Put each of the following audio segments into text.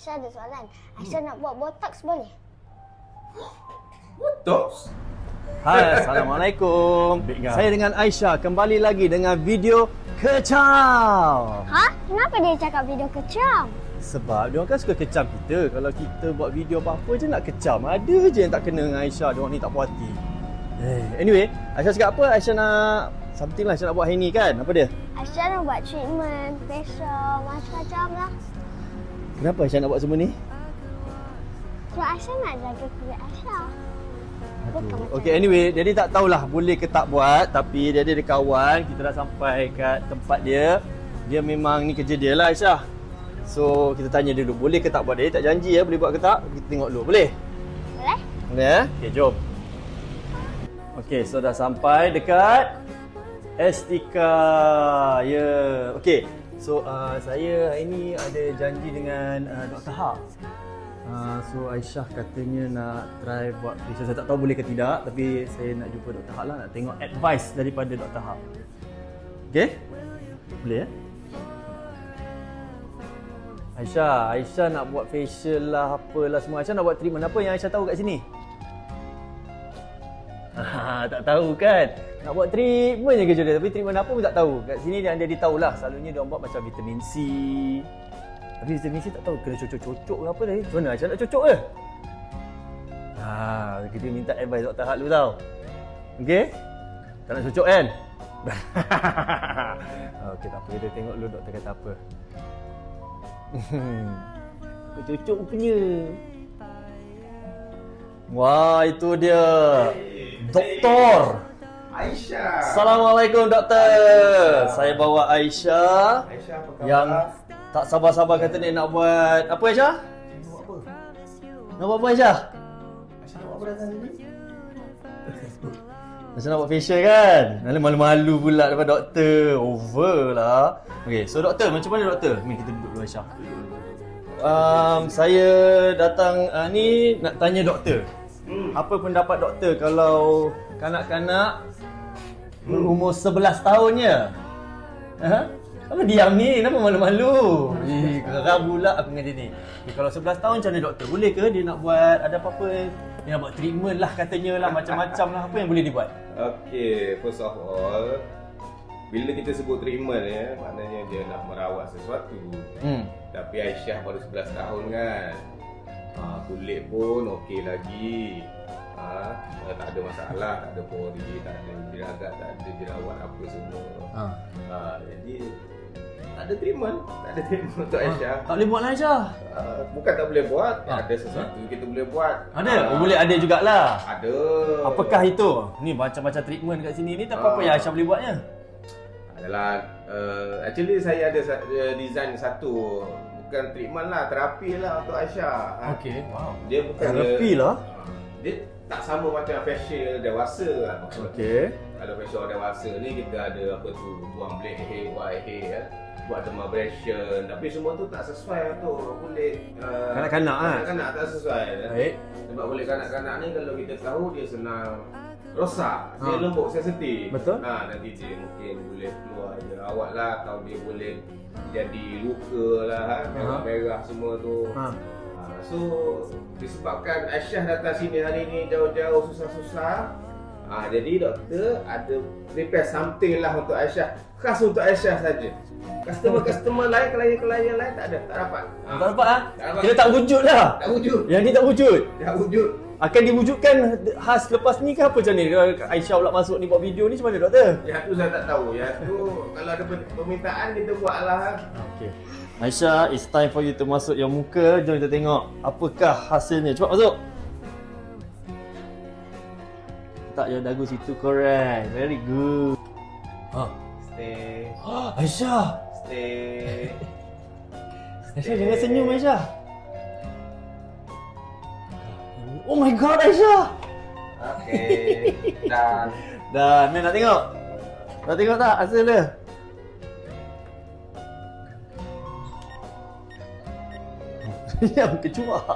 Aisyah ada soalan. Aisyah nak buat botox boleh? Botox? Hai, Assalamualaikum. Saya dengan Aisyah kembali lagi dengan video kecam. Ha? Kenapa dia cakap video kecam? Sebab dia orang kan suka kecam kita. Kalau kita buat video apa-apa je nak kecam. Ada je yang tak kena dengan Aisyah. Dia orang ni tak puas hati. Eh, anyway, Aisyah cakap apa? Aisyah nak something lah Aisyah nak buat hari ni kan? Apa dia? Aisyah nak buat treatment, facial, macam-macam lah. Kenapa Aisyah nak buat semua ni? Sebab Aisyah nak jaga kulit Aisyah. Okay, anyway, jadi tak tahulah boleh ke tak buat. Tapi dia ada kawan, kita dah sampai kat tempat dia. Dia memang ni kerja dia lah Aisyah. So, kita tanya dulu, boleh ke tak buat dia? Dia tak janji ya, boleh buat ke tak? Kita tengok dulu, boleh? Boleh? Boleh ya? Okay, jom. Okay, so dah sampai dekat Estika. Ya. Yeah. Okay, so uh, saya hari ni ada janji dengan uh, Dr. Ha. Uh, so Aisyah katanya nak try buat facial. Saya tak tahu boleh ke tidak tapi saya nak jumpa Dr. Ha lah nak tengok advice daripada Dr. Ha. Okay? Boleh ya? Aisyah, Aisyah nak buat facial lah apalah semua. Aisyah nak buat treatment apa yang Aisyah tahu kat sini? Ah, tak tahu kan? Nak buat treatment je kerja dia tapi treatment apa pun tak tahu. Kat sini dia dia tahu lah. Selalunya dia orang buat macam vitamin C. Tapi vitamin C tak tahu kena cocok-cocok ke apa tadi. Macam mana Aisyah nak cocok ke? Ha, kita minta advice Dr. Hak dulu tau. Okey? Tak nak cocok kan? Okey, tak apa. Kita tengok dulu doktor kata apa. Aku cocok punya. Wah, itu dia. Doktor. Aisyah. Assalamualaikum doktor. Saya bawa Aisyah Aisyah apa khabar? yang tak sabar-sabar kata ni nak buat apa Aisyah? Buat apa? Nak buat apa Aisyah? Aisyah nak buat apa datang sini? Aisyah nak buat facial kan? Nanti malu-malu pula depan doktor. Over lah. Okay, so doktor macam mana doktor? Ni kita duduk dulu Aisyah. Um, saya datang uh, ni nak tanya doktor. Hmm. Apa pendapat doktor kalau kanak-kanak berumur 11 tahun je? Ha? Apa diam ni? Kenapa malu-malu? Eh, geram pula aku dengan dia ni. Okay, kalau 11 tahun macam mana doktor? Boleh ke dia nak buat ada apa-apa? Dia nak buat treatment lah katanya lah macam-macam lah. Apa yang boleh dibuat? Okay, first of all, bila kita sebut treatment ya, maknanya dia nak merawat sesuatu. Hmm. Tapi Aisyah baru 11 tahun kan. Ha, kulit pun okey lagi. Ha, tak ada masalah, tak ada pori, tak ada jeragat, tak ada jerawat apa semua. Ha. Ha, jadi tak ada treatment, tak ada treatment untuk Aisyah. Tak boleh buat lah Aisyah. Uh, bukan tak boleh buat, Ah. ada sesuatu kita boleh buat. Ada? Oh, boleh ada jugalah. Ada. Apakah itu? Ni macam-macam treatment kat sini ni tak apa-apa Ah. yang Aisyah boleh buatnya. Adalah uh, actually saya ada uh, design satu bukan treatment lah, terapi lah untuk Aisyah. Ha, Okey, wow. Dia bukan Terapi dia, lah. Ah, Dia tak sama macam facial dewasa lah. Okey. Kalau facial dewasa ni kita ada apa tu buang blackhead, whitehead ya. Buat dermabrasion tapi semua tu tak sesuai untuk kulit uh, Kanak-kanak, ah. Kanak-kanak tak sesuai. Baik. Sebab kulit kanak-kanak ni kalau kita tahu dia senang rosak, dia Ha. lembut sensitif. Betul. Ha, nanti dia mungkin boleh keluar jerawat lah atau dia boleh jadi luka lah ha, merah-merah semua tu. Ha. Ha, so disebabkan Aisyah datang sini hari ni jauh-jauh susah-susah ha, jadi doktor ada prepare something lah untuk Aisyah khas untuk Aisyah saja. Customer-customer lain, klien-klien lain tak ada, tak dapat. Ha, Tak dapat ah. Dapat. Kita tak wujud lah. Tak wujud. Yang ni tak wujud. Tak wujud. Akan diwujudkan khas lepas ni ke apa macam ni? Aisyah pula masuk ni buat video ni macam mana doktor? Yang tu saya tak tahu. Yang tu kalau ada per- permintaan kita buat lah. Okey. Aisyah, it's time for you to masuk yang muka. Jom kita tengok apakah hasilnya. Cepat masuk. Tak yang dagu situ correct. Very good. Ha. Stay, Aisyah. stay. Aisyah jangan senyum Aisyah. Oh my god Aisyah. Okay. Dan Dah, Mel nak tengok. Nak tengok tak hasil dia? Yang kecuak.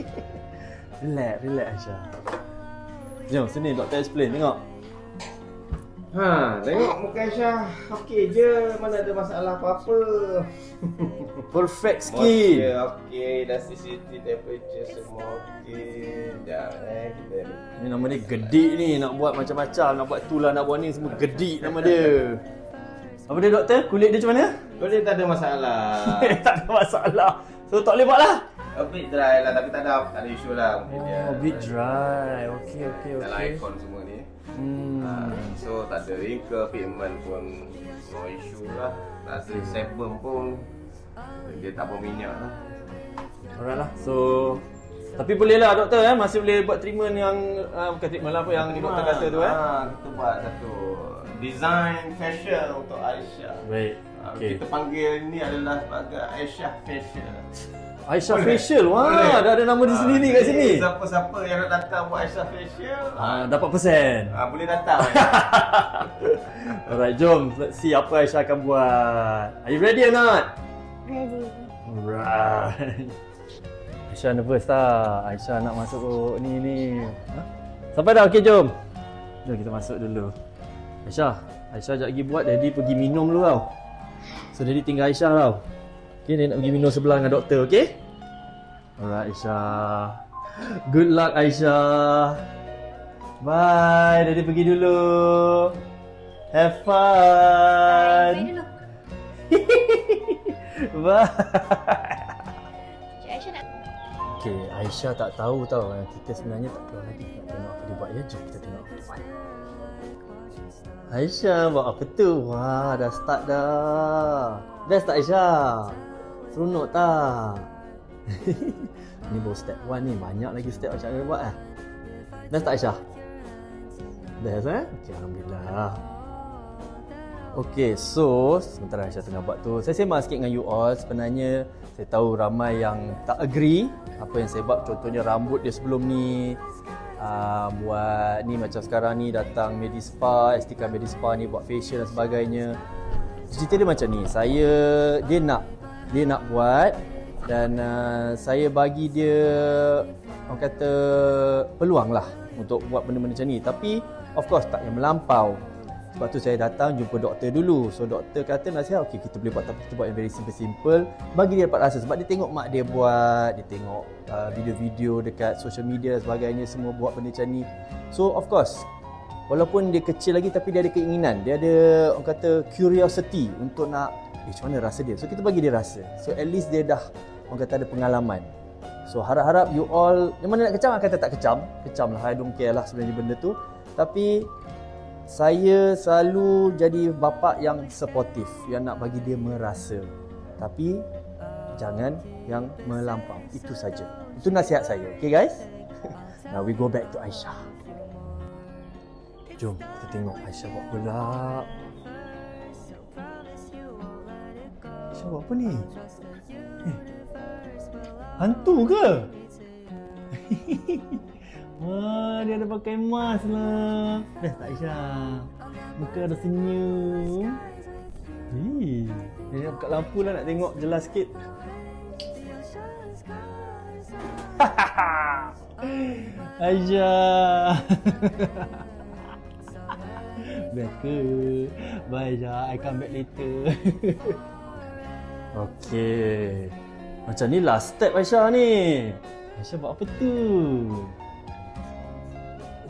relax, relax Aisyah. Jom sini doktor explain tengok. Ha, tengok muka Aisyah okey je, mana ada masalah apa-apa. Perfect skin. Moisture okey, elasticity, temperature semua okey. Sekejap eh, kita Ni nama dia gedik ni Nak buat macam-macam Nak buat tu lah Nak buat ni Semua gedik nama dia Apa dia doktor? Kulit dia macam mana? Boleh tak ada masalah. tak ada masalah So tak boleh buat lah A bit dry lah tapi tak ada tak ada isu lah mungkin dia. Oh, bit dry Okay, okay, Dalam okay icon semua ni. Hmm. Ah, so tak ada wrinkle, pigment pun no issue lah. Tak ada sebum pun dia tak berminyak lah. Alright lah So Tapi boleh lah doktor eh Masih boleh buat treatment yang uh, Bukan treatment lah apa Yang doktor kata tu eh Ah, kita buat satu design facial untuk Aisyah. Baik Ah, Okay Kita panggil ni adalah sebagai Aisyah facial. Aisyah Boleh? facial Wah Boleh? dah ada nama dia Ah, sendiri kat sini Siapa-siapa yang nak datang buat Aisyah facial, Ah, Dapat persen ah, boleh datang. Alright jom Let's see apa Aisyah akan buat Are you ready or not? Alright. Aisyah nervous tak? Aisyah nak masuk oh, ni ni. Ha? Sampai dah? Okey jom. Jom kita masuk dulu. Aisyah, Aisyah sekejap lagi buat Daddy pergi minum dulu tau. So Daddy tinggal Aisyah tau. Okay, dia nak pergi minum sebelah dengan doktor, okay? Alright Aisyah. Good luck Aisyah. Bye, Daddy pergi dulu. Have fun. Bye. Nak Okay, Aisyah tak tahu tau yang kita sebenarnya tak tahu lagi nak tengok apa dia buat ya. Jom kita tengok. Aisyah buat apa tu? Wah, dah start dah. Best tak Aisyah? Seronok tak? ni baru step 1 ni. Banyak lagi step macam mana buat eh. Best tak Aisyah? Best eh? Okay, Alhamdulillah. Okay, so sementara Aisyah tengah buat tu, saya sembang sikit dengan you all. Sebenarnya saya tahu ramai yang tak agree apa yang saya buat. Contohnya rambut dia sebelum ni uh, buat ni macam sekarang ni datang Medispa, Estika Medispa ni buat facial dan sebagainya. Cerita dia macam ni. Saya dia nak dia nak buat dan uh, saya bagi dia orang kata peluang lah untuk buat benda-benda macam ni. Tapi of course tak yang melampau. Sebab tu saya datang jumpa doktor dulu. So doktor kata nasihat okey kita boleh buat tapi kita buat yang very simple-simple bagi dia dapat rasa sebab dia tengok mak dia buat, dia tengok uh, video-video dekat social media dan sebagainya semua buat benda macam ni. So of course walaupun dia kecil lagi tapi dia ada keinginan, dia ada orang kata curiosity untuk nak eh macam mana rasa dia. So kita bagi dia rasa. So at least dia dah orang kata ada pengalaman. So harap-harap you all Yang mana nak kecam Kata tak kecam Kecam lah I don't care lah sebenarnya benda tu Tapi Saya selalu jadi bapa yang supportive Yang nak bagi dia merasa. Tapi Jangan yang melampau. Itu saja. Itu nasihat saya. Okay guys? Now we go back to Aisyah. Jom kita tengok Aisyah buat pula Aisyah buat apa ni? Eh, Hantu ke? Wah, dia ada pakai mask lah. Best tak Aisyah? Muka ada senyum. Hei, dia buka lampu lah nak tengok jelas sikit. Aisyah. Best ke? Bye Aisyah, I come back later. Okay. Macam ni last step Aisyah ni. Aisyah buat apa tu?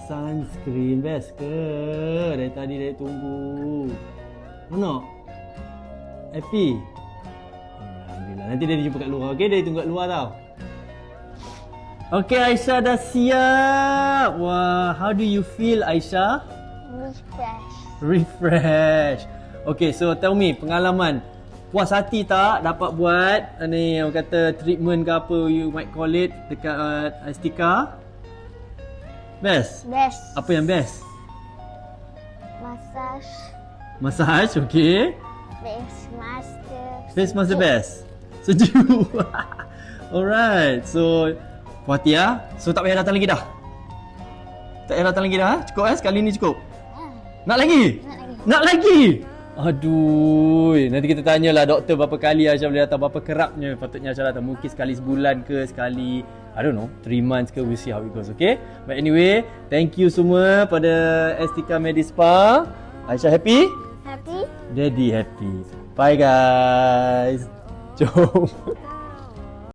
Sunscreen best ke? Dari tadi dia tunggu. Mana? Happy? Alhamdulillah. Nanti dia jumpa kat luar. Okay, dia tunggu kat luar tau. Okay, Aisyah dah siap. Wah, how do you feel Aisyah? refresh. Refresh. Okay, so tell me pengalaman. Puas hati tak dapat buat ni orang kata treatment ke apa you might call it dekat uh, Astika? Best. Best. Apa yang best? Massage. Massage, okay. Face master. Face mask the best. Sejuk. Alright. So hati ah. So tak payah datang lagi dah. Tak payah datang lagi dah. ah? Cukup eh sekali ni cukup. Ah, Nak lagi? nak lagi. Nak lagi? Aduh, nanti kita tanyalah doktor berapa kali Aisyah boleh datang, berapa kerapnya patutnya Aisyah datang. Mungkin sekali sebulan ke, sekali, I don't know, 3 months ke, we'll see how it goes, okay? But anyway, thank you semua pada Estika Medispa. Aisyah happy? Happy? Daddy happy. Bye guys. Jom.